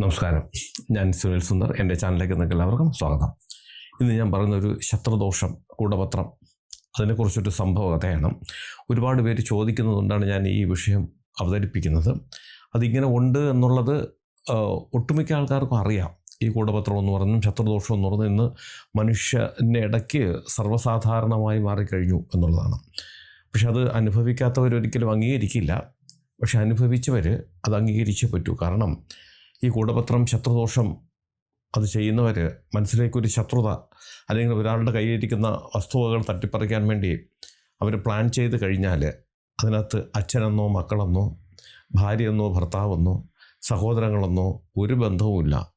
നമസ്കാരം. ഞാൻ സുനിൽ സുന്ദർ. എന്റെ ചാനലിലേക്ക് നിങ്ങൾക്ക് എല്ലാവർക്കും സ്വാഗതം. ഇന്ന് ഞാൻ പറയുന്നൊരു ശത്രുദോഷം കൂടപത്രം അതിനെക്കുറിച്ചൊരു സംഭവ കഥയാണ്. ഒരുപാട് പേര് ചോദിക്കുന്നതുകൊണ്ടാണ് ഞാൻ ഈ വിഷയം അവതരിപ്പിക്കുന്നത്. അതിങ്ങനെ ഉണ്ട് എന്നുള്ളത് ഒട്ടുമിക്ക ആൾക്കാർക്കും അറിയാം. ഈ കൂടപത്രം എന്ന് പറഞ്ഞും ശത്രുദോഷം എന്ന് പറഞ്ഞു ഇന്ന് മനുഷ്യന്റെ ഇടയ്ക്ക് സർവസാധാരണമായി മാറിക്കഴിഞ്ഞു എന്നുള്ളതാണ്. പക്ഷെ അത് അനുഭവിക്കാത്തവരൊരിക്കലും അംഗീകരിക്കില്ല. പക്ഷെ അനുഭവിച്ചവർ അത് അംഗീകരിച്ചേ പറ്റൂ. കാരണം ഈ കൂടപത്രം ശത്രുദോഷം അത് ചെയ്യുന്നവർ മനസ്സിലേക്കൊരു ശത്രുത അല്ലെങ്കിൽ ഒരാളുടെ കയ്യിലിരിക്കുന്ന വസ്തുവകൾ തട്ടിപ്പറിക്കാൻ വേണ്ടി അവർ പ്ലാൻ ചെയ്ത് കഴിഞ്ഞാൽ അതിനകത്ത് അച്ഛനെന്നോ മക്കളെന്നോ ഭാര്യയെന്നോ ഭർത്താവെന്നോ സഹോദരങ്ങളെന്നോ ഒരു ബന്ധവുമില്ല.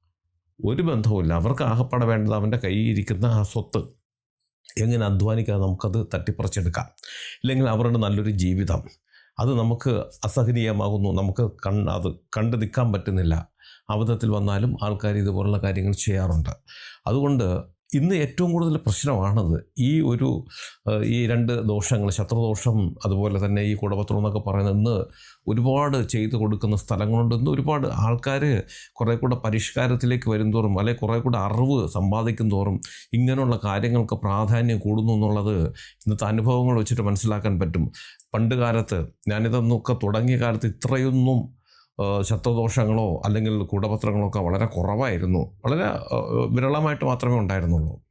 ഒരു ബന്ധവുമില്ല. അവർക്ക് ആകപ്പാടെ വേണ്ടത് അവന്റെ കയ്യിലിരിക്കുന്ന ആ സ്വത്ത് എങ്ങനെ അധ്വാനിക്കാതെ നമുക്കത് തട്ടിപ്പറിച്ചെടുക്കാം. ഇല്ലെങ്കിൽ അവരുടെ നല്ലൊരു ജീവിതം. അത് നമുക്ക് അസഹനീയമാകുന്നു. നമുക്ക് കൺ അത് കണ്ടു നിൽക്കാൻ പറ്റുന്നില്ല. അബദ്ധത്തിൽ വന്നാലും ആൾക്കാർ ഇതുപോലുള്ള കാര്യങ്ങൾ ചെയ്യാറുണ്ട്. അതുകൊണ്ട് ഇന്ന് ഏറ്റവും കൂടുതൽ പ്രശ്നമാണത് ഈ ഒരു ഈ രണ്ട് ദോഷങ്ങൾ ശത്രുദോഷം അതുപോലെ തന്നെ ഈ കുടപത്രം എന്നൊക്കെ പറയുന്നത് ഇന്ന് ഒരുപാട് ചെയ്തു കൊടുക്കുന്ന സ്ഥലങ്ങളുണ്ട്. ഇന്ന് ഒരുപാട് ആൾക്കാർ കുറേ കൂടെ പരിഷ്കാരത്തിലേക്ക് വരുംതോറും അല്ലെങ്കിൽ കുറേ കൂടെ അറിവ് സമ്പാദിക്കും തോറും ഇങ്ങനെയുള്ള കാര്യങ്ങൾക്ക് പ്രാധാന്യം കൂടുന്നു എന്നുള്ളത് ഇന്നത്തെ അനുഭവങ്ങൾ വെച്ചിട്ട് മനസ്സിലാക്കാൻ പറ്റും. പണ്ട് കാലത്ത് ഞാനിതൊന്നൊക്കെ തുടങ്ങിയ കാലത്ത് ഇത്രയൊന്നും ശത്രുദോഷങ്ങളോ അല്ലെങ്കിൽ കൂടപത്രങ്ങളോ ഒക്കെ വളരെ കുറവായിരുന്നു. വളരെ വിരളമായിട്ട് മാത്രമേ ഉണ്ടായിരുന്നുള്ളൂ.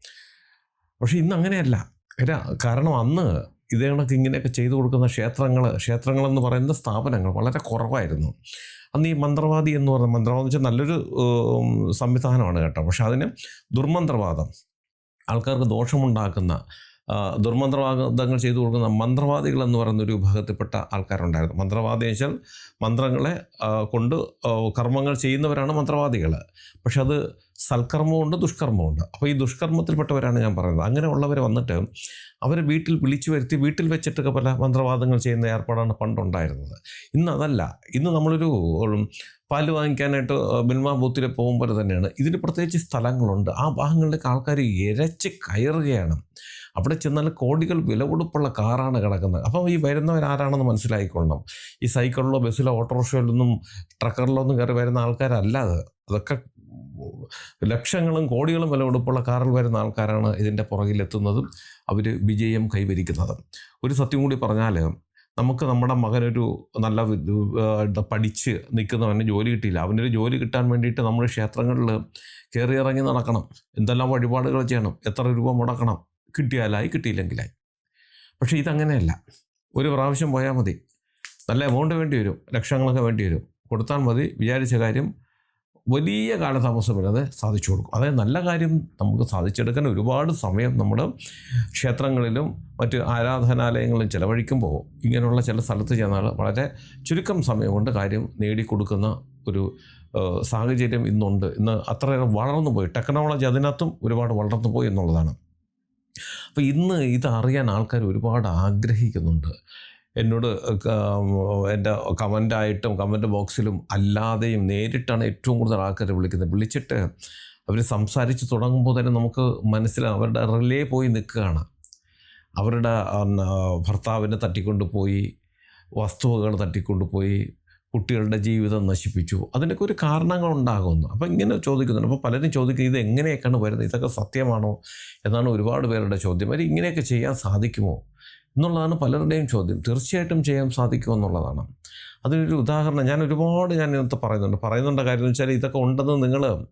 പക്ഷേ ഇന്ന് അങ്ങനെയല്ല. കാര- കാരണം അന്ന് ഇതേ കണക്ക് ഇങ്ങനെയൊക്കെ ചെയ്തു കൊടുക്കുന്ന ക്ഷേത്രങ്ങൾ ക്ഷേത്രങ്ങളെന്ന് പറയുന്ന സ്ഥാപനങ്ങൾ വളരെ കുറവായിരുന്നു. അന്ന് ഈ മന്ത്രവാദി എന്ന് പറയുന്ന മന്ത്രവാദം വെച്ചാൽ നല്ലൊരു സംവിധാനമാണ് കേട്ടോ. പക്ഷേ അതിന് ദുർമന്ത്രവാദം ആൾക്കാർക്ക് ദോഷമുണ്ടാക്കുന്ന ദുർമന്ത്രവാദങ്ങൾ ചെയ്തു കൊടുക്കുന്ന മന്ത്രവാദികൾ എന്ന് പറയുന്ന ഒരു വിഭാഗത്തിൽപ്പെട്ട ആൾക്കാരുണ്ടായിരുന്നു. മന്ത്രവാദി വെച്ചാൽ മന്ത്രങ്ങളെ കൊണ്ട് കർമ്മങ്ങൾ ചെയ്യുന്നവരാണ് മന്ത്രവാദികൾ. പക്ഷെ അത് സൽക്കർമ്മമുണ്ട് ദുഷ്കർമ്മമുണ്ട്. അപ്പോൾ ഈ ദുഷ്കർമ്മത്തിൽപ്പെട്ടവരാണ് ഞാൻ പറയുന്നത്. അങ്ങനെയുള്ളവർ വന്നിട്ട് അവരെ വീട്ടിൽ വിളിച്ചു വരുത്തി വീട്ടിൽ വെച്ചിട്ടൊക്കെ പല മന്ത്രവാദങ്ങൾ ചെയ്യുന്ന ഏർപ്പാടാണ് പണ്ടുണ്ടായിരുന്നത്. ഇന്ന് അതല്ല. ഇന്ന് നമ്മളൊരു പാൽ വാങ്ങിക്കാനായിട്ട് മിൽമ ബൂത്തിൽ പോകുമ്പോൾ തന്നെയാണ്. ഇതിന് പ്രത്യേകിച്ച് സ്ഥലങ്ങളുണ്ട്. ആ ഭാഗങ്ങളിലേക്ക് ആൾക്കാർ ഇരച്ച് കയറുകയാണ്. അവിടെ ചെന്നാൽ കോടികൾ വില കൊടുപ്പുള്ള കാറാണ് കിടക്കുന്നത്. അപ്പം ഈ വരുന്നവരാരാണെന്ന് മനസ്സിലായിക്കൊള്ളണം. ഈ സൈക്കിളിലോ ബസ്സിലോ ഓട്ടോറിക്ഷയിലൊന്നും ട്രക്കറിലോ ഒന്നും കയറി വരുന്ന ആൾക്കാരല്ല അത്. അതൊക്കെ ലക്ഷങ്ങളും കോടികളും വില കൊടുപ്പുള്ള കാറിൽ വരുന്ന ആൾക്കാരാണ് ഇതിന്റെ പുറകിലെത്തുന്നതും അവർ വിജയം കൈവരിക്കുന്നതും. ഒരു സത്യം കൂടി പറഞ്ഞാൽ നമുക്ക് നമ്മുടെ മകനൊരു നല്ല പഠിച്ച് നിൽക്കുന്നവന് ജോലി കിട്ടിയില്ല. അവനൊരു ജോലി കിട്ടാൻ വേണ്ടിയിട്ട് നമ്മൾ ക്ഷേത്രങ്ങളിൽ കയറി ഇറങ്ങി നടക്കണം. എന്തെല്ലാം വഴിപാടുകൾ ചെയ്യണം. എത്ര രൂപ മുടക്കണം. കിട്ടിയാലായി കിട്ടിയില്ലെങ്കിലായി. പക്ഷേ ഇതങ്ങനെയല്ല. ഒരു പ്രാവശ്യം പോയാൽ മതി. നല്ല എമൗണ്ട് വേണ്ടി വരും ലക്ഷങ്ങളൊക്കെ വേണ്ടി വരും. കൊടുത്താൽ മതി വിചാരിച്ച കാര്യം വലിയ കാലതാമസമില്ലാതെ സാധിച്ചു കൊടുക്കും. അതായത് നല്ല കാര്യം നമുക്ക് സാധിച്ചെടുക്കാൻ ഒരുപാട് സമയം നമ്മൾ ക്ഷേത്രങ്ങളിലും മറ്റ് ആരാധനാലയങ്ങളിലും ചിലവഴിക്കുമ്പോൾ ഇങ്ങനെയുള്ള ചില സ്ഥലത്ത് ചെന്നാൽ വളരെ ചുരുക്കം സമയം കൊണ്ട് കാര്യം നേടിക്കൊടുക്കുന്ന ഒരു സാഹചര്യം ഇന്നുണ്ട്. ഇന്ന് അത്രയേറെ വളർന്നു പോയി ടെക്നോളജി അതിനകത്തും ഒരുപാട് വളർന്നു പോയി എന്നുള്ളതാണ്. അപ്പോൾ ഇന്ന് ഇതറിയാൻ ആൾക്കാർ ഒരുപാട് ആഗ്രഹിക്കുന്നുണ്ട്. എന്നോട് എന്റെ കമന്റായിട്ടും കമന്റ് ബോക്സിലും അല്ലാതെയും നേരിട്ടാണ് ഏറ്റവും കൂടുതൽ ആൾക്കാർ വിളിക്കുന്നത്. വിളിച്ചിട്ട് അവർ സംസാരിച്ച് തുടങ്ങുമ്പോൾ തന്നെ നമുക്ക് മനസ്സിലാവും അവരുടെ റിലേ പോയി നിൽക്കുകയാണ്. അവരുടെ ഭർത്താവിനെ തട്ടിക്കൊണ്ടുപോയി വസ്തുവകൾ തട്ടിക്കൊണ്ടുപോയി കുട്ടികളുടെ ജീവിതം നശിപ്പിച്ചു. അതിനൊക്കെ ഒരു കാരണങ്ങളുണ്ടാകുന്നു. അപ്പോൾ ഇങ്ങനെ ചോദിക്കുന്നുണ്ട്. അപ്പോൾ പലരും ചോദിക്കും ഇത് എങ്ങനെയൊക്കെയാണ് വരുന്നത്? ഇതൊക്കെ സത്യമാണോ? എന്നാണ് ഒരുപാട് പേരുടെ ചോദ്യം. അവർ ഇങ്ങനെയൊക്കെ ചെയ്യാൻ സാധിക്കുമോ? എന്നുള്ളതാണ് പലരുടെയും ചോദ്യം. തീർച്ചയായിട്ടും ചെയ്യാൻ സാധിക്കുമോ എന്നുള്ളതാണ്. അതിനൊരു ഉദാഹരണം ഞാൻ ഒരുപാട് ഞാൻ ഇന്നത്തെ പറയുന്നുണ്ട്. പറയുന്നുണ്ട കാര്യം എന്ന് വെച്ചാൽ ഇതൊക്കെ ഉണ്ടെന്ന് നിങ്ങൾ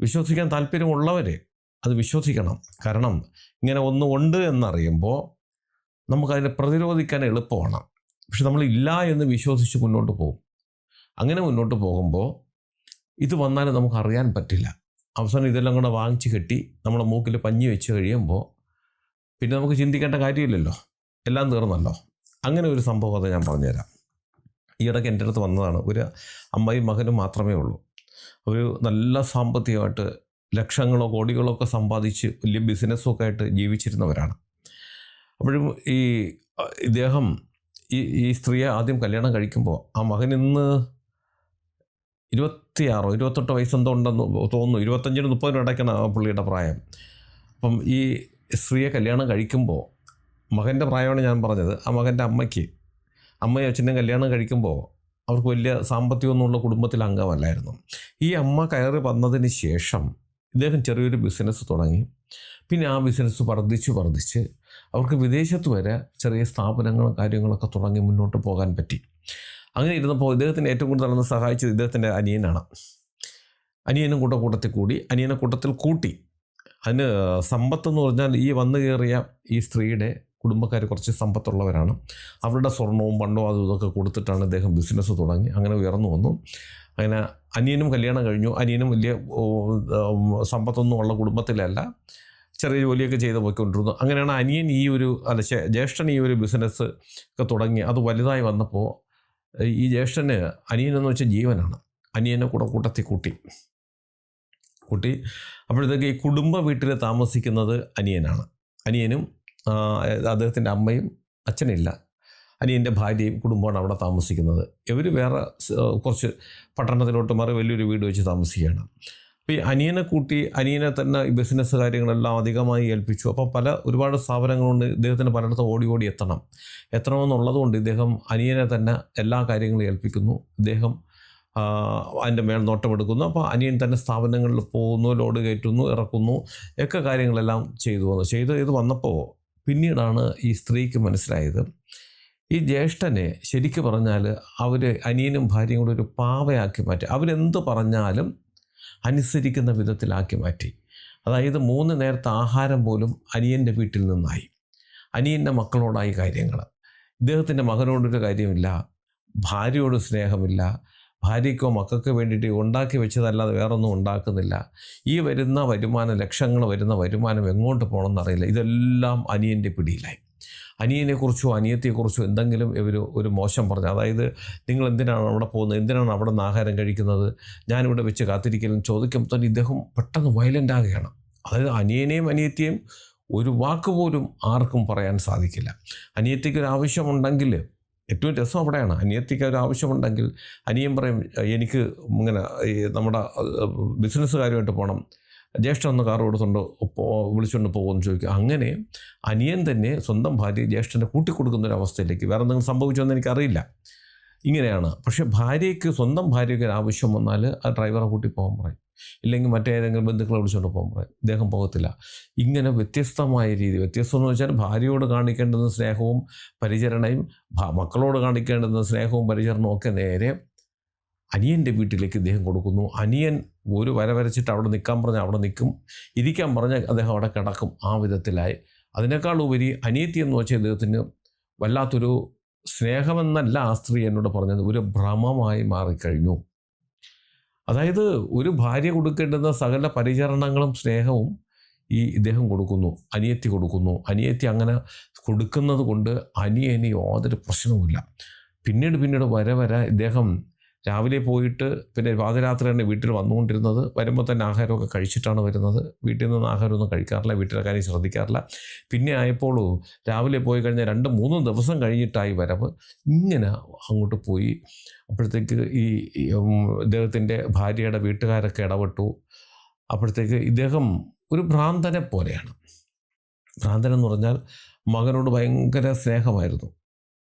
വിശ്വസിക്കാൻ താല്പര്യമുള്ളവർ അത് വിശ്വസിക്കണം. കാരണം ഇങ്ങനെ ഒന്ന് ഉണ്ട് എന്നറിയുമ്പോൾ നമുക്കതിനെ പ്രതിരോധിക്കാൻ എളുപ്പമാണ്. പക്ഷെ നമ്മൾ ഇല്ല എന്ന് വിശ്വസിച്ച് മുന്നോട്ട് പോകും. അങ്ങനെ മുന്നോട്ട് പോകുമ്പോൾ ഇത് വന്നാലും നമുക്ക് അറിയാൻ പറ്റില്ല. അവസാനം ഇതെല്ലാം കൂടെ വാങ്ങിച്ച് കെട്ടി നമ്മുടെ മൂക്കിൽ പഞ്ഞി വെച്ച് കഴിയുമ്പോൾ പിന്നെ നമുക്ക് ചിന്തിക്കേണ്ട കാര്യമില്ലല്ലോ. എല്ലാം തീർന്നല്ലോ. അങ്ങനെ ഒരു സംഭവം അത് ഞാൻ പറഞ്ഞുതരാം. ഈ ഇടയ്ക്ക് എന്റെ അടുത്ത് വന്നതാണ്. ഒരു അമ്മയും മകനും മാത്രമേ ഉള്ളൂ. ഒരു നല്ല സാമ്പത്തികമായിട്ട് ലക്ഷങ്ങളോ കോടികളോ ഒക്കെ സമ്പാദിച്ച് വലിയ ബിസിനസ്സൊക്കെ ആയിട്ട് ജീവിച്ചിരുന്നവരാണ്. അപ്പോഴും ഈ ഇദ്ദേഹം ഈ ഈ സ്ത്രീയെ ആദ്യം കല്യാണം കഴിക്കുമ്പോൾ ആ മകൻ ഇന്ന് ഇരുപത്തിയാറോ ഇരുപത്തെട്ടോ വയസ്സെന്തോ ഉണ്ടെന്ന് തോന്നുന്നു. ഇരുപത്തഞ്ചിന് മുപ്പതിനും ഇടയ്ക്കാണ് ആ പുള്ളിയുടെ പ്രായം. അപ്പം ഈ സ്ത്രീയെ കല്യാണം കഴിക്കുമ്പോൾ മകന്റെ പ്രായമാണ് ഞാൻ പറഞ്ഞത്. ആ മകന്റെ അമ്മയ്ക്ക് അമ്മയും അച്ഛനും കല്യാണം കഴിക്കുമ്പോൾ അവർക്ക് വലിയ സാമ്പത്തികമൊന്നുമുള്ള കുടുംബത്തിൽ അംഗമല്ലായിരുന്നു. ഈ അമ്മ കയറി വന്നതിന് ശേഷം ഇദ്ദേഹം ചെറിയൊരു ബിസിനസ് തുടങ്ങി. പിന്നെ ആ ബിസിനസ് വർദ്ധിച്ച് വർദ്ധിച്ച് അവർക്ക് വിദേശത്ത് വരെ ചെറിയ സ്ഥാപനങ്ങളും കാര്യങ്ങളൊക്കെ തുടങ്ങി മുന്നോട്ട് പോകാൻ പറ്റി. അങ്ങനെ ഇരുന്നപ്പോൾ ഇദ്ദേഹത്തിന് ഏറ്റവും കൂടുതൽ നടന്ന് സഹായിച്ചത് ഇദ്ദേഹത്തിന്റെ അനിയനാണ്. അനിയനും കൂട്ട കൂട്ടത്തിൽ കൂടി അനിയനെ കൂട്ടത്തിൽ കൂട്ടി. അതിന് സമ്പത്തെന്ന് പറഞ്ഞാൽ ഈ വന്നു കയറിയ ഈ സ്ത്രീയുടെ കുടുംബക്കാർ കുറച്ച് സമ്പത്തുള്ളവരാണ്. അവരുടെ സ്വർണവും പണ്ടോ അതും ഇതൊക്കെ കൊടുത്തിട്ടാണ് ഇദ്ദേഹം ബിസിനസ് തുടങ്ങി. അങ്ങനെ ഉയർന്നു വന്നു. അങ്ങനെ അനിയനും കല്യാണം കഴിഞ്ഞു. അനിയനും വലിയ സമ്പത്തൊന്നും ഉള്ള കുടുംബത്തിലല്ല. ചെറിയ ജോലിയൊക്കെ ചെയ്ത് പോയിക്കൊണ്ടിരുന്നു. അങ്ങനെയാണ് അനിയൻ ഈ ഒരു അല്ല ജ്യേഷ്ഠൻ ഈ ഒരു ബിസിനസ് ഒക്കെ തുടങ്ങി. അത് വലുതായി വന്നപ്പോൾ ഈ ജ്യേഷ്ഠന് അനിയനെന്ന് വെച്ചാൽ ജീവനാണ്. അനിയനെ കൂടെ കൂട്ടത്തിൽ കൂട്ടി. കൂട്ടി അപ്പോഴത്തേക്ക് ഈ കുടുംബ വീട്ടിൽ താമസിക്കുന്നത് അനിയനാണ്. അനിയനും അദ്ദേഹത്തിന്റെ അമ്മയും അച്ഛനില്ല. അനിയന്റെ ഭാര്യയും കുടുംബമാണ് അവിടെ താമസിക്കുന്നത്. ഇവർ വേറെ കുറച്ച് പട്ടണത്തിലോട്ട് മാറി വലിയൊരു വീട് വെച്ച് താമസിക്കുകയാണ്. ഈ അനിയനെ കൂട്ടി അനിയനെ തന്നെ ഈ ബിസിനസ് കാര്യങ്ങളെല്ലാം അധികമായി ഏൽപ്പിച്ചു. അപ്പോൾ പല ഒരുപാട് സ്ഥാപനങ്ങളുണ്ട്. ഇദ്ദേഹത്തിന് പലയിടത്തും ഓടി ഓടി എത്തണം. എത്തണമെന്നുള്ളതുകൊണ്ട് ഇദ്ദേഹം അനിയനെ തന്നെ എല്ലാ കാര്യങ്ങളും ഏൽപ്പിക്കുന്നു. ഇദ്ദേഹം അതിന്റെ മേൽ നോട്ടമെടുക്കുന്നു അപ്പോൾ അനിയൻ തന്നെ സ്ഥാപനങ്ങളിൽ പോകുന്നു ലോഡ് കയറ്റുന്നു ഇറക്കുന്നു ഒക്കെ കാര്യങ്ങളെല്ലാം ചെയ്തു വന്നു. ചെയ്ത് ഇത് വന്നപ്പോൾ പിന്നീടാണ് ഈ സ്ത്രീക്ക് മനസ്സിലായത്. ഈ ജ്യേഷ്ഠനെ ശരിക്കു പറഞ്ഞാൽ അവർ അനിയനും ഭാര്യയും കൂടെ ഒരു പാവയാക്കി മാറ്റി. അവരെന്ത് പറഞ്ഞാലും അനുസരിക്കുന്ന വിധത്തിലാക്കി മാറ്റി. അതായത് മൂന്ന് നേരത്തെ ആഹാരം പോലും അനിയന്റെ വീട്ടിൽ നിന്നായി. അനിയന്റെ മക്കളോടായി കാര്യങ്ങൾ ഇദ്ദേഹത്തിന്റെ മകനോടൊരു കാര്യമില്ല. ഭാര്യയോട് സ്നേഹമില്ല. ഭാര്യയ്ക്കോ മക്കൾക്ക് വേണ്ടിയിട്ട് ഉണ്ടാക്കി വെച്ചതല്ലാതെ വേറൊന്നും ഉണ്ടാക്കുന്നില്ല. ഈ വരുന്ന വരുമാനം ലക്ഷങ്ങൾ വരുന്ന വരുമാനം എങ്ങോട്ട് പോകണമെന്നറിയില്ല ഇതെല്ലാം അനിയന്റെ പിടിയിലായി. അനിയനെക്കുറിച്ചോ അനിയത്തെക്കുറിച്ചോ എന്തെങ്കിലും ഇവർ ഒരു മോശം പറഞ്ഞു അതായത് നിങ്ങൾ എന്തിനാണ് അവിടെ പോകുന്നത് എന്തിനാണ് അവിടെ നിന്ന് ആഹാരം കഴിക്കുന്നത് ഞാനിവിടെ വെച്ച് കാത്തിരിക്കലും ചോദിക്കുമ്പോൾ തന്നെ ഇദ്ദേഹം പെട്ടെന്ന് വയലന്റ് ആകുകയാണ്. അതായത് അനിയനെയും അനിയത്തിയെയും ഒരു വാക്ക് പോലും ആർക്കും പറയാൻ സാധിക്കില്ല. അനിയത്തിക്ക് ഒരു ആവശ്യമുണ്ടെങ്കിൽ ഏറ്റവും രസം അവിടെയാണ്. അനിയത്തിക്ക് ഒരു ആവശ്യമുണ്ടെങ്കിൽ അനിയൻ പറയും എനിക്ക് ഇങ്ങനെ നമ്മുടെ ബിസിനസ്സുകാരുമായിട്ട് പോകണം ജ്യേഷ്ഠൻ ഒന്ന് കാർ കൊടുത്തുകൊണ്ട് വിളിച്ചുകൊണ്ട് പോകുമെന്ന് ചോദിക്കും. അങ്ങനെ അനിയൻ തന്നെ സ്വന്തം ഭാര്യ ജ്യേഷ്ഠനെ കൂട്ടിക്കൊടുക്കുന്ന ഒരു അവസ്ഥയിലേക്ക് വേറെ എന്തെങ്കിലും സംഭവിച്ചോന്ന് എനിക്കറിയില്ല. ഇങ്ങനെയാണ്. പക്ഷേ ഭാര്യയ്ക്ക് സ്വന്തം ഭാര്യയ്ക്ക് ഒരു ആവശ്യം വന്നാൽ ആ ഡ്രൈവറെ കൂട്ടി പോകാൻ പറയും. ഇല്ലെങ്കിൽ മറ്റേതെങ്കിലും ബന്ധുക്കളെ വിളിച്ചുകൊണ്ട് പോകാൻ പറയും. ഇദ്ദേഹം പോകത്തില്ല. ഇങ്ങനെ വ്യത്യസ്തമായ രീതി വ്യത്യസ്തം എന്ന് വെച്ചാൽ ഭാര്യയോട് കാണിക്കേണ്ടുന്ന സ്നേഹവും പരിചരണയും മക്കളോട് കാണിക്കേണ്ടുന്ന സ്നേഹവും പരിചരണവും ഒക്കെ നേരെ അനിയന്റെ വീട്ടിലേക്ക് ഇദ്ദേഹം കൊടുക്കുന്നു. അനിയൻ ഒരു വര വരച്ചിട്ട് അവിടെ നിൽക്കാൻ പറഞ്ഞാൽ അവിടെ നിൽക്കും. ഇരിക്കാൻ പറഞ്ഞാൽ അദ്ദേഹം അവിടെ കിടക്കും ആ വിധത്തിലായി. അതിനേക്കാൾ ഉപരി അനിയത്തി എന്ന് വെച്ചാൽ ഇദ്ദേഹത്തിന് വല്ലാത്തൊരു സ്നേഹമെന്നല്ല ആ സ്ത്രീ എന്നോട് പറഞ്ഞത്. ഒരു ഭ്രമമായി മാറിക്കഴിഞ്ഞു. അതായത് ഒരു ഭാര്യ കൊടുക്കേണ്ടുന്ന സകല പരിചരണങ്ങളും സ്നേഹവും ഈ ഇദ്ദേഹം കൊടുക്കുന്നു അനിയത്തി കൊടുക്കുന്നു. അനിയത്തി അങ്ങനെ കൊടുക്കുന്നത് കൊണ്ട് അനിയന് യാതൊരു പ്രശ്നവുമില്ല. പിന്നീട് പിന്നീട് വരെ വരെ ഇദ്ദേഹം രാവിലെ പോയിട്ട് പിന്നെ പാതിരാത്രി തന്നെ വീട്ടിൽ വന്നുകൊണ്ടിരുന്നത് വരുമ്പോൾ തന്നെ ആഹാരമൊക്കെ കഴിച്ചിട്ടാണ് വരുന്നത്. വീട്ടിൽ നിന്ന് ആഹാരമൊന്നും കഴിക്കാറില്ല വീട്ടിലെ കാര്യം ശ്രദ്ധിക്കാറില്ല. പിന്നെ ആയപ്പോൾ രാവിലെ പോയി കഴിഞ്ഞാൽ രണ്ട് മൂന്നും ദിവസം കഴിഞ്ഞിട്ടായി വരവ്. ഇങ്ങനെ അങ്ങോട്ട് പോയി. അപ്പോഴത്തേക്ക് ഈ ഇദ്ദേഹത്തിന്റെ ഭാര്യയുടെ വീട്ടുകാരൊക്കെ ഇടപെട്ടു. അപ്പോഴത്തേക്ക് ഇദ്ദേഹം ഒരു ഭ്രാന്തനെ പോലെയാണ്. ഭ്രാന്തൻ എന്ന് പറഞ്ഞാൽ മകനോട് ഭയങ്കര സ്നേഹമായിരുന്നു.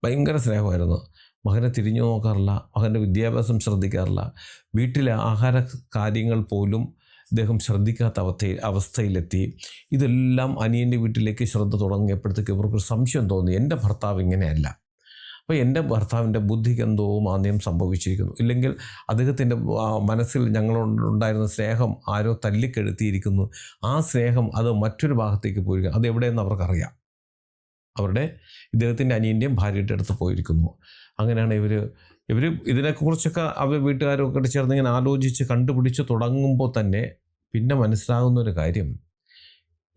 ഭയങ്കര സ്നേഹമായിരുന്നു. മകനെ തിരിഞ്ഞു നോക്കാറില്ല മകന്റെ വിദ്യാഭ്യാസം ശ്രദ്ധിക്കാറില്ല. വീട്ടിലെ ആഹാര കാര്യങ്ങൾ പോലും ഇദ്ദേഹം ശ്രദ്ധിക്കാത്ത അവസ്ഥ അവസ്ഥയിലെത്തി. ഇതെല്ലാം അനിയന്റെ വീട്ടിലേക്ക് ശ്രദ്ധ തുടങ്ങിയപ്പോഴത്തേക്ക് ഇവർക്കൊരു സംശയം തോന്നി. എന്റെ ഭർത്താവ് ഇങ്ങനെയല്ല. അപ്പോൾ എന്റെ ഭർത്താവിന്റെ ബുദ്ധിക്ക് എന്തോ മാന്ദ്യം സംഭവിച്ചിരിക്കുന്നു. ഇല്ലെങ്കിൽ അദ്ദേഹത്തിന്റെ മനസ്സിൽ ഞങ്ങളുണ്ടായിരുന്ന സ്നേഹം ആരോ തല്ലിക്കെടുത്തിയിരിക്കുന്നു. ആ സ്നേഹം അത് മറ്റൊരു ഭാഗത്തേക്ക് പോയിരിക്കും അത് എവിടെയെന്ന് അവർക്കറിയാം. അവരുടെ ഇദ്ദേഹത്തിന്റെ അനിയന്റെയും ഭാര്യയുടെ അടുത്ത് പോയിരിക്കുന്നു. അങ്ങനെയാണ് ഇവർ ഇവർ ഇതിനെക്കുറിച്ചൊക്കെ അവർ വീട്ടുകാരൊക്കെ ചേർന്ന് ഇങ്ങനെ ആലോചിച്ച് കണ്ടുപിടിച്ച് തുടങ്ങുമ്പോൾ തന്നെ പിന്നെ മനസ്സിലാകുന്ന ഒരു കാര്യം.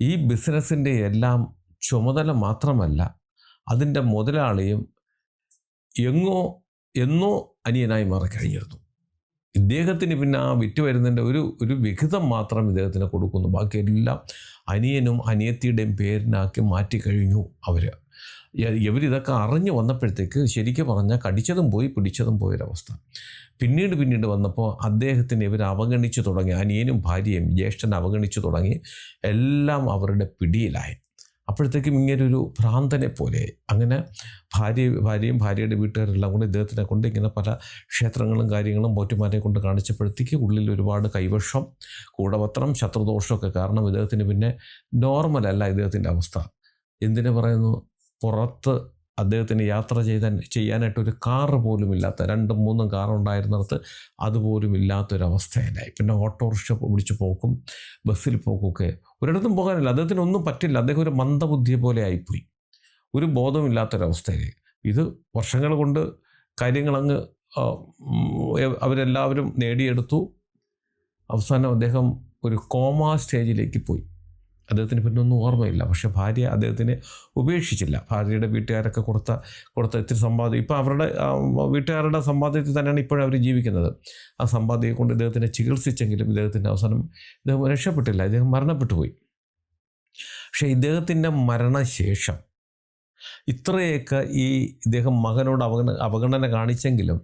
ഈ ബിസിനസ്സിന്റെ എല്ലാം ചുമതല മാത്രമല്ല അതിന്റെ മുതലാളിയും എങ്ങോ എന്നോ അനിയനായി മാറിക്കഴിഞ്ഞിരുന്നു. ഇദ്ദേഹത്തിന് പിന്നെ ആ വിറ്റ് വരുന്നതിന്റെ ഒരു ഒരു വിഹിതം മാത്രം ഇദ്ദേഹത്തിന് കൊടുക്കുന്നു. ബാക്കിയെല്ലാം അനിയനും അനിയത്തിയുടെയും പേരിനാക്കി മാറ്റിക്കഴിഞ്ഞു അവർ ഇവരിതൊക്കെ അറിഞ്ഞു വന്നപ്പോഴത്തേക്ക് ശരിക്കും പറഞ്ഞാൽ കടിച്ചതും പോയി പിടിച്ചതും പോയൊരവസ്ഥ. പിന്നീട് പിന്നീട് വന്നപ്പോൾ അദ്ദേഹത്തിന് ഇവർ അവഗണിച്ചു തുടങ്ങി അനിയനും ഭാര്യയും ജ്യേഷ്ഠൻ അവഗണിച്ചു തുടങ്ങി എല്ലാം അവരുടെ പിടിയിലായി. അപ്പോഴത്തേക്കും ഇങ്ങനെ ഒരു ഭ്രാന്തനെ പോലെ അങ്ങനെ ഭാര്യ ഭാര്യയും ഭാര്യയുടെ വീട്ടുകാരെല്ലാം കൂടെ ഇദ്ദേഹത്തിനെ കൊണ്ട് ഇങ്ങനെ പല ക്ഷേത്രങ്ങളും കാര്യങ്ങളും പോറ്റുമാരെ കൊണ്ട് കാണിച്ചപ്പോഴത്തേക്ക് ഉള്ളിൽ ഒരുപാട് കൈവശം കൂടപത്രം ശത്രുദോഷമൊക്കെ കാരണം ഇദ്ദേഹത്തിന് പിന്നെ നോർമലല്ല ഇദ്ദേഹത്തിന്റെ അവസ്ഥ. എന്തിനു പറയുന്നു? പുറത്ത് അദ്ദേഹത്തിന് യാത്ര ചെയ്താൻ ചെയ്യാനായിട്ട് ഒരു കാറ് പോലും ഇല്ലാത്ത രണ്ടും മൂന്നും കാർ ഉണ്ടായിരുന്നിടത്ത് അതുപോലും ഇല്ലാത്തൊരവസ്ഥയിലായി. പിന്നെ ഓട്ടോറിക്ഷ പിടിച്ച് പോക്കും ബസ്സിൽ പോക്കൊക്കെ ഒരിടത്തും പോകാനില്ല. അദ്ദേഹത്തിന് ഒന്നും പറ്റില്ല. അദ്ദേഹം ഒരു മന്ദബുദ്ധിയെ പോലെ ആയിപ്പോയി. ഒരു ബോധമില്ലാത്തൊരവസ്ഥയിൽ. ഇത് വർഷങ്ങൾ കൊണ്ട് കാര്യങ്ങളങ്ങ് അവരെല്ലാവരും നേടിയെടുത്തു. അവസാനം അദ്ദേഹം ഒരു കോമ സ്റ്റേജിലേക്ക് പോയി. അദ്ദേഹത്തിന് പിന്നെ ഒന്നും ഓർമ്മയില്ല. പക്ഷെ ഭാര്യ അദ്ദേഹത്തിനെ ഉപേക്ഷിച്ചില്ല. ഭാര്യയുടെ വീട്ടുകാരൊക്കെ കൊടുത്ത കൊടുത്ത ഇത്തിരി സമ്പാദ്യം. ഇപ്പോൾ അവരുടെ വീട്ടുകാരുടെ സമ്പാദ്യത്തിൽ തന്നെയാണ് ഇപ്പോഴും അവർ ജീവിക്കുന്നത്. ആ സമ്പാദ്യം കൊണ്ട് ഇദ്ദേഹത്തിനെ ചികിത്സിച്ചെങ്കിലും ഇദ്ദേഹത്തിന്റെ അവസാനം ഇദ്ദേഹം രക്ഷപ്പെട്ടില്ല. ഇദ്ദേഹം മരണപ്പെട്ടു പോയി പക്ഷേ ഇദ്ദേഹത്തിന്റെ മരണശേഷം ഇത്രയൊക്കെ ഈ ഇദ്ദേഹം മകനോട് അവഗണ അവഗണന കാണിച്ചെങ്കിലും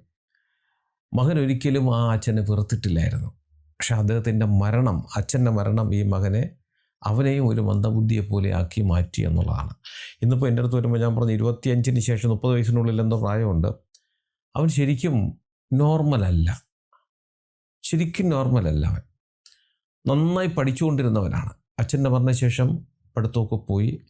മകൻ ഒരിക്കലും ആ അച്ഛനെ വെറുത്തിട്ടില്ലായിരുന്നു. പക്ഷെ അദ്ദേഹത്തിന്റെ മരണം അച്ഛന്റെ മരണം ഈ മകനെ അവനെയും ഒരു മന്ദബുദ്ധിയെ പോലെ ആക്കി മാറ്റി എന്നുള്ളതാണ്. ഇന്നിപ്പോൾ എന്റെ അടുത്ത് വരുമ്പോൾ ഞാൻ പറഞ്ഞു ഇരുപത്തിയഞ്ചിന് ശേഷം മുപ്പത് വയസ്സിനുള്ളിൽ എന്തോ പ്രായമുണ്ട്. അവൻ ശരിക്കും നോർമലല്ല. ശരിക്കും നോർമലല്ല അവൻ. നന്നായി പഠിച്ചുകൊണ്ടിരുന്നവനാണ്. അച്ഛന്റെ പറഞ്ഞ ശേഷം പഠിത്തമൊക്കെ പോയി.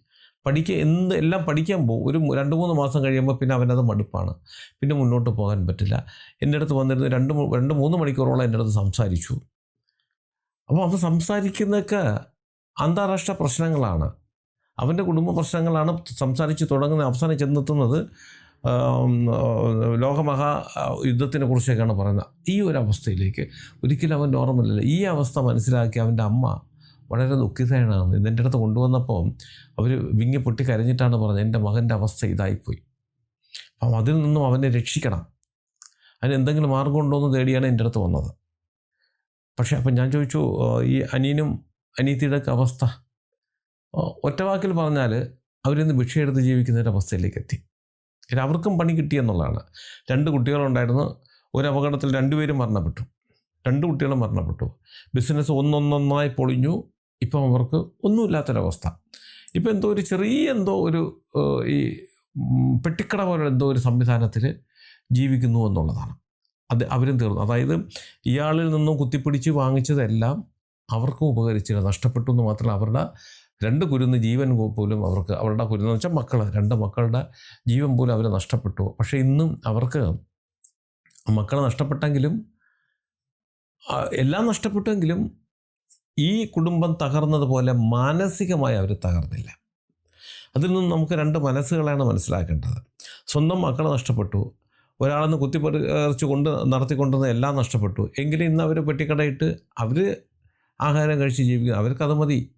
പഠിക്കുക എന്ത് എല്ലാം പഠിക്കാൻ പോകും. ഒരു രണ്ട് മൂന്ന് മാസം കഴിയുമ്പോൾ പിന്നെ അവനത് മടുപ്പാണ്. പിന്നെ മുന്നോട്ട് പോകാൻ പറ്റില്ല. എന്റെ അടുത്ത് വന്നിരുന്ന് രണ്ട് രണ്ട് മൂന്ന് മണിക്കൂറോളം എന്റെ അടുത്ത് സംസാരിച്ചു. അപ്പോൾ അത് സംസാരിക്കുന്നതൊക്കെ അന്താരാഷ്ട്ര പ്രശ്നങ്ങളാണ്. അവന്റെ കുടുംബ പ്രശ്നങ്ങളാണ് സംസാരിച്ച് തുടങ്ങുന്ന അവസാനം ചെന്നെത്തുന്നത് ലോകമഹാ യുദ്ധത്തിനെ കുറിച്ചൊക്കെയാണ് പറയുന്നത്. ഈ ഒരു അവസ്ഥയിലേക്ക് ഒരിക്കലും അവൻ നോർമലല്ല ഈ അവസ്ഥ മനസ്സിലാക്കി അവന്റെ അമ്മ വളരെ ദുഃഖിതയാണ് ഇതെന്റെ അടുത്ത് കൊണ്ടുവന്നപ്പോൾ അവർ വിങ്ങി പൊട്ടി കരഞ്ഞിട്ടാണ് പറഞ്ഞത് എന്റെ മകന്റെ അവസ്ഥ ഇതായിപ്പോയി. അപ്പം അതിൽ നിന്നും അവനെ രക്ഷിക്കണം. അതിന് എന്തെങ്കിലും മാർഗം ഉണ്ടോ എന്ന് തേടിയാണ് എന്റെ അടുത്ത് വന്നത്. പക്ഷേ അപ്പം ഞാൻ ചോദിച്ചു ഈ അനിയനും അനീതിയുടെ ഒക്കെ അവസ്ഥ. ഒറ്റവാക്കിൽ ഒറ്റ വാക്കിൽ പറഞ്ഞാൽ അവരിന്ന് ഭിക്ഷയെടുത്ത് ജീവിക്കുന്ന ഒരു അവസ്ഥയിലേക്ക് എത്തി. അവർക്കും പണി കിട്ടിയെന്നുള്ളതാണ് രണ്ട് കുട്ടികളുണ്ടായിരുന്നു. ഒരു അപകടത്തിൽ രണ്ടുപേരും മരണപ്പെട്ടു. രണ്ട് കുട്ടികളും മരണപ്പെട്ടു. ബിസിനസ് ഒന്നൊന്നൊന്നായി പൊളിഞ്ഞു. ഇപ്പം അവർക്ക് ഒന്നുമില്ലാത്തൊരവസ്ഥ. ഇപ്പം എന്തോ ഒരു ചെറിയ എന്തോ ഒരു ഈ പെട്ടിക്കട പോലെ എന്തോ ഒരു സംവിധാനത്തിൽ ജീവിക്കുന്നു എന്നുള്ളതാണ്. അത് അവരും തീർന്നു. അതായത് ഇയാളിൽ നിന്നും കുത്തിപ്പിടിച്ച് വാങ്ങിച്ചതെല്ലാം അവർക്കും ഉപകരിച്ചില്ല നഷ്ടപ്പെട്ടു എന്ന് മാത്രമല്ല അവരുടെ രണ്ട് കുരുന്ന് ജീവൻ പോലും അവർക്ക് അവരുടെ കുരുന്ന് വെച്ചാൽ മക്കൾ രണ്ട് മക്കളുടെ ജീവൻ പോലും അവർ നഷ്ടപ്പെട്ടു. പക്ഷേ ഇന്നും അവർക്ക് മക്കളെ നഷ്ടപ്പെട്ടെങ്കിലും എല്ലാം നഷ്ടപ്പെട്ടെങ്കിലും ഈ കുടുംബം തകർന്നതുപോലെ മാനസികമായി അവർ തകർന്നില്ല. അതിൽ നിന്നും നമുക്ക് രണ്ട് മനസ്സുകളാണ് മനസ്സിലാക്കേണ്ടത്. സ്വന്തം മക്കളെ നഷ്ടപ്പെട്ടു ഒരാളെന്ന് കുത്തിപ്പറിച്ച് കൊണ്ട് നടത്തിക്കൊണ്ടുവന്ന എല്ലാം നഷ്ടപ്പെട്ടു. എങ്കിലും ഇന്ന് അവർ പെട്ടിക്കടയിട്ട് അവർ ആഹാരം കഴിച്ച് ജീവിക്കുന്നത് അവർക്കത് മതി.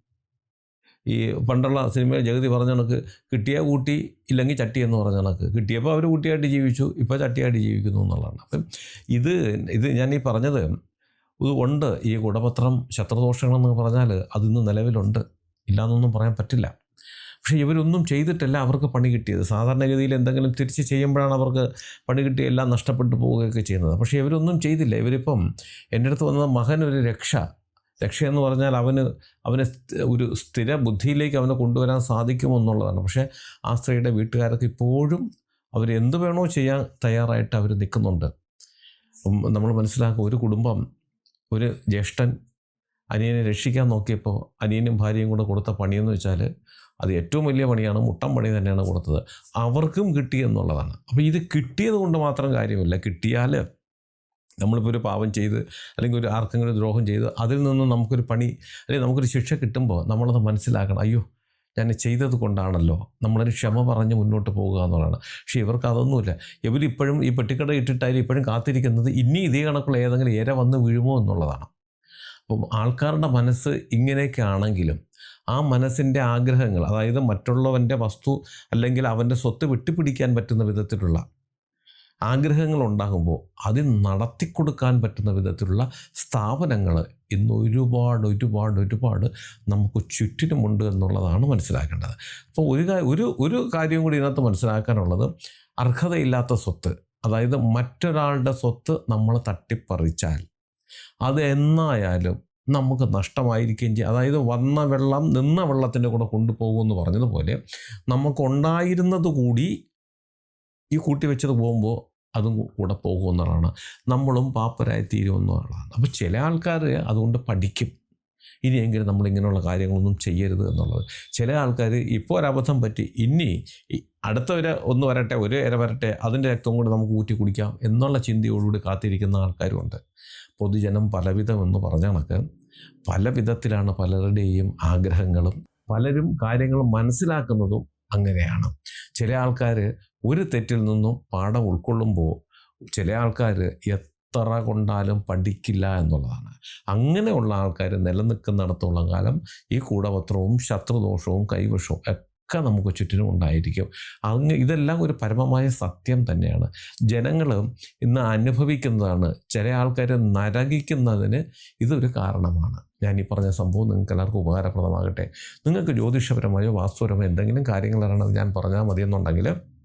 ഈ പണ്ടുള്ള സിനിമയിൽ ജഗതി പറഞ്ഞ കണക്ക് കിട്ടിയ കൂട്ടി ഇല്ലെങ്കിൽ ചട്ടി എന്ന് പറഞ്ഞ കണക്ക്. കിട്ടിയപ്പോൾ അവർ കൂട്ടിയായിട്ട് ജീവിച്ചു ഇപ്പോൾ ചട്ടിയായിട്ട് ജീവിക്കുന്നു എന്നുള്ളതാണ്. അപ്പം ഇത് ഇത് ഞാൻ ഈ പറഞ്ഞത് ഇത് ഉണ്ട്. ഈ ഗുണപത്രം ശത്രുദോഷങ്ങളെന്ന് പറഞ്ഞാൽ അതിന്ന് നിലവിലുണ്ട്. ഇല്ലയെന്നൊന്നും പറയാൻ പറ്റില്ല. പക്ഷേ ഇവരൊന്നും ചെയ്തിട്ടല്ല അവർക്ക് പണി കിട്ടിയത്. സാധാരണഗതിയിൽ എന്തെങ്കിലും തിരിച്ച് ചെയ്യുമ്പോഴാണ് അവർക്ക് പണി കിട്ടി എല്ലാം നഷ്ടപ്പെട്ടു പോവുകയൊക്കെ ചെയ്യുന്നത്. പക്ഷേ ഇവരൊന്നും ചെയ്തില്ല. ഇവരിപ്പം എന്റെ അടുത്ത് വന്നത് മകൻ ഒരു രക്ഷ. രക്ഷ എന്ന് പറഞ്ഞാൽ അവന് അവനെ ഒരു സ്ഥിര ബുദ്ധിയിലേക്ക് അവനെ കൊണ്ടുവരാൻ സാധിക്കുമെന്നുള്ളതാണ് പക്ഷേ ആ സ്ത്രീയുടെ വീട്ടുകാർക്ക് ഇപ്പോഴും അവർ എന്ത് വേണോ ചെയ്യാൻ തയ്യാറായിട്ട് അവർ നിൽക്കുന്നുണ്ട്. നമ്മൾ മനസ്സിലാക്കുക ഒരു കുടുംബം ഒരു ജ്യേഷ്ഠൻ അനിയനെ രക്ഷിക്കാൻ നോക്കിയപ്പോൾ അനിയനും ഭാര്യയും കൂടെ കൊടുത്ത പണിയെന്ന് വെച്ചാൽ അത് ഏറ്റവും വലിയ പണിയാണ് മുട്ടം പണി തന്നെയാണ് കൊടുത്തത്. അവർക്കും കിട്ടി എന്നുള്ളതാണ്. അപ്പോൾ ഇത് കിട്ടിയത് കൊണ്ട് മാത്രം കാര്യമില്ല. കിട്ടിയാൽ നമ്മളിപ്പോൾ ഒരു പാവം ചെയ്ത് അല്ലെങ്കിൽ ഒരു ആർക്കെങ്കിലും ദ്രോഹം ചെയ്ത് അതിൽ നിന്നും നമുക്കൊരു പണി അല്ലെങ്കിൽ നമുക്കൊരു ശിക്ഷ കിട്ടുമ്പോൾ നമ്മളത് മനസ്സിലാക്കണം. അയ്യോ ഞാൻ ചെയ്തത് കൊണ്ടാണല്ലോ. നമ്മളൊരു ക്ഷമ പറഞ്ഞ് മുന്നോട്ട് പോകുക എന്നുള്ളതാണ്. പക്ഷേ ഇവർക്ക് അതൊന്നുമില്ല. ഇവരിപ്പോഴും ഈ പെട്ടിക്കട ഇട്ടിട്ടായാലും ഇപ്പോഴും കാത്തിരിക്കുന്നത് ഇനി ഇതേ കണക്കുള്ള ഏതെങ്കിലും ഇര വന്ന് വീഴുമോ എന്നുള്ളതാണ്. അപ്പം ആൾക്കാരുടെ മനസ്സ് ഇങ്ങനെയൊക്കെ ആണെങ്കിലും ആ മനസ്സിന്റെ ആഗ്രഹങ്ങൾ അതായത് മറ്റുള്ളവന്റെ വസ്തു അല്ലെങ്കിൽ അവന്റെ സ്വത്ത് വിട്ടുപിടിക്കാൻ പറ്റുന്ന വിധത്തിലുള്ള ആഗ്രഹങ്ങൾ ഉണ്ടാകുമ്പോൾ അത് നടത്തിക്കൊടുക്കാൻ പറ്റുന്ന വിധത്തിലുള്ള സ്ഥാപനങ്ങൾ ഇന്ന് ഒരുപാട് ഒരുപാട് ഒരുപാട് നമുക്ക് ചുറ്റിനുമുണ്ട് എന്നുള്ളതാണ് മനസ്സിലാക്കേണ്ടത്. അപ്പോൾ ഒരു ഒരു ഒരു കാര്യം കൂടി ഇതിനകത്ത് മനസ്സിലാക്കാനുള്ളത്. അർഹതയില്ലാത്ത സ്വത്ത് അതായത് മറ്റൊരാളുടെ സ്വത്ത് നമ്മൾ തട്ടിപ്പറിച്ചാൽ അത് എന്നായാലും നമുക്ക് നഷ്ടമായിരിക്കുകയും ചെയ്യും. അതായത് വന്ന വെള്ളം നിന്ന വെള്ളത്തിന്റെ കൂടെ കൊണ്ടുപോകുമെന്ന് പറഞ്ഞതുപോലെ നമുക്കുണ്ടായിരുന്നത് കൂടി ഈ കൂട്ടി വെച്ചത് പോകുമ്പോൾ അതും കൂടെ പോകുമെന്നുള്ളതാണ് നമ്മളും പാപ്പരായി തീരുമെന്നുള്ളതാണ് അപ്പോൾ ചില ആൾക്കാർ അതുകൊണ്ട് പഠിക്കും. ഇനിയെങ്കിലും നമ്മൾ ഇങ്ങനെയുള്ള കാര്യങ്ങളൊന്നും ചെയ്യരുത് എന്നുള്ളത്. ചില ആൾക്കാർ ഇപ്പോൾ ഒരബദ്ധം പറ്റി ഇനി അടുത്തവരെ ഒന്ന് വരട്ടെ ഒരു ഇര വരട്ടെ അതിന്റെ രക്തം കൊണ്ട് നമുക്ക് ഊറ്റി കുടിക്കാം എന്നുള്ള ചിന്തയോടുകൂടി കാത്തിരിക്കുന്ന ആൾക്കാരുമുണ്ട് പൊതുജനം പലവിധം എന്ന് പറഞ്ഞ കണക്ക് പല വിധത്തിലാണ് പലരുടെയും ആഗ്രഹങ്ങളും പലരും കാര്യങ്ങൾ മനസ്സിലാക്കുന്നതും അങ്ങനെയാണ്. ചില ആൾക്കാർ ഒരു തെറ്റിൽ നിന്നും പാഠം ഉൾക്കൊള്ളുമ്പോൾ ചില ആൾക്കാർ എത്ര കൊണ്ടാലും പഠിക്കില്ല എന്നുള്ളതാണ്. അങ്ങനെയുള്ള ആൾക്കാർ നിലനിൽക്കുന്നിടത്തോളം കാലം ഈ കൂടപത്രവും ശത്രുദോഷവും കൈവശവും ഒക്കെ നമുക്ക് ചുറ്റിനും ഉണ്ടായിരിക്കും. അങ്ങ് ഇതെല്ലാം ഒരു പരമമായ സത്യം തന്നെയാണ്. ജനങ്ങൾ ഇന്ന് അനുഭവിക്കുന്നതാണ് ചില ആൾക്കാർ നരകിക്കുന്നതിന് ഇതൊരു കാരണമാണ്. ഞാൻ ഈ പറഞ്ഞ സംഭവം നിങ്ങൾക്ക് എല്ലാവർക്കും ഉപകാരപ്രദമാകട്ടെ. നിങ്ങൾക്ക് ജ്യോതിഷപരമായോ വാസ്തുപരമായോ എന്തെങ്കിലും അറിയണമെന്ന് ഞാൻ പറഞ്ഞാൽ മതിയെന്നുണ്ടെങ്കിൽ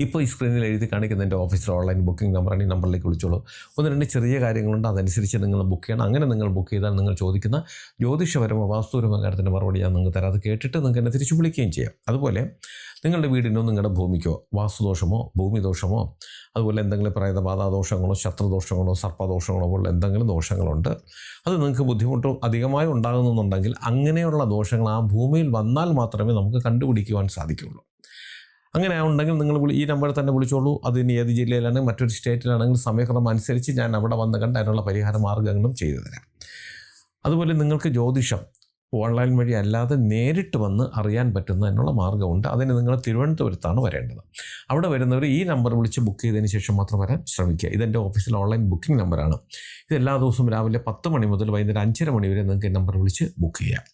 ഇപ്പോൾ ഈ സ്ക്രീനിൽ എഴുതി കാണിക്കുന്ന എന്റെ ഓഫീസിൽ ഓൺലൈൻ ബുക്കിംഗ് നമ്പറാണ് ഈ നമ്പറിലേക്ക് വിളിച്ചോളൂ. ഒന്ന് രണ്ട് ചെറിയ കാര്യങ്ങളുണ്ട് അതനുസരിച്ച് നിങ്ങൾ ബുക്ക് ചെയ്യണം. അങ്ങനെ നിങ്ങൾ ബുക്ക് ചെയ്താൽ നിങ്ങൾ ചോദിക്കുന്ന ജ്യോതിഷപരമോ വാസ്തുപരമോ കാര്യത്തിന്റെ മറുപടി ഞാൻ നിങ്ങൾക്ക് തരാം. അത് കേട്ടിട്ട് നിങ്ങൾക്ക് എന്നെ തിരിച്ചു വിളിക്കുകയും ചെയ്യാം. അതുപോലെ നിങ്ങളുടെ വീടിനോ നിങ്ങളുടെ ഭൂമിക്കോ വാസ്തുദോഷമോ ഭൂമിദോഷമോ അതുപോലെ എന്തെങ്കിലും പറയുന്ന ബാധാദോഷങ്ങളോ ശത്രുദോഷങ്ങളോ സർപ്പദോഷങ്ങളോ പോലുള്ള എന്തെങ്കിലും ദോഷങ്ങളുണ്ട്. അത് നിങ്ങൾക്ക് ബുദ്ധിമുട്ട് അധികമായി ഉണ്ടാകുന്നുണ്ടെങ്കിൽ അങ്ങനെയുള്ള ദോഷങ്ങൾ ആ ഭൂമിയിൽ വന്നാൽ മാത്രമേ നമുക്ക് കണ്ടുപിടിക്കുവാൻ സാധിക്കുകയുള്ളൂ. അങ്ങനെ ഉണ്ടെങ്കിൽ നിങ്ങൾ ഈ നമ്പറിൽ തന്നെ വിളിച്ചോളൂ. അത് ഇനി ഏത് ജില്ലയിലാണെങ്കിൽ മറ്റൊരു സ്റ്റേറ്റിലാണെങ്കിൽ സമയക്രമം അനുസരിച്ച് ഞാൻ അവിടെ വന്ന് കണ്ട് അതിനുള്ള പരിഹാര മാർഗങ്ങളും ചെയ്തു തരാം. അതുപോലെ നിങ്ങൾക്ക് ജ്യോതിഷം ഓൺലൈൻ വഴി അല്ലാതെ നേരിട്ട് വന്ന് അറിയാൻ പറ്റുന്ന എന്നുള്ള മാർഗമുണ്ട്. അതിന് നിങ്ങൾ തിരുവനന്തപുരത്താണ് വരേണ്ടത്. അവിടെ വരുന്നവർ ഈ നമ്പർ വിളിച്ച് ബുക്ക് ചെയ്തതിന് ശേഷം മാത്രം വരാൻ ശ്രമിക്കുക. ഇതെന്റെ ഓഫീസിലെ ഓൺലൈൻ ബുക്കിംഗ് നമ്പറാണ്. ഇത് എല്ലാ ദിവസവും രാവിലെ പത്ത് മണി മുതൽ വൈകുന്നേരം അഞ്ചര മണി വരെ നിങ്ങൾക്ക് ഈ നമ്പർ വിളിച്ച് ബുക്ക് ചെയ്യാം.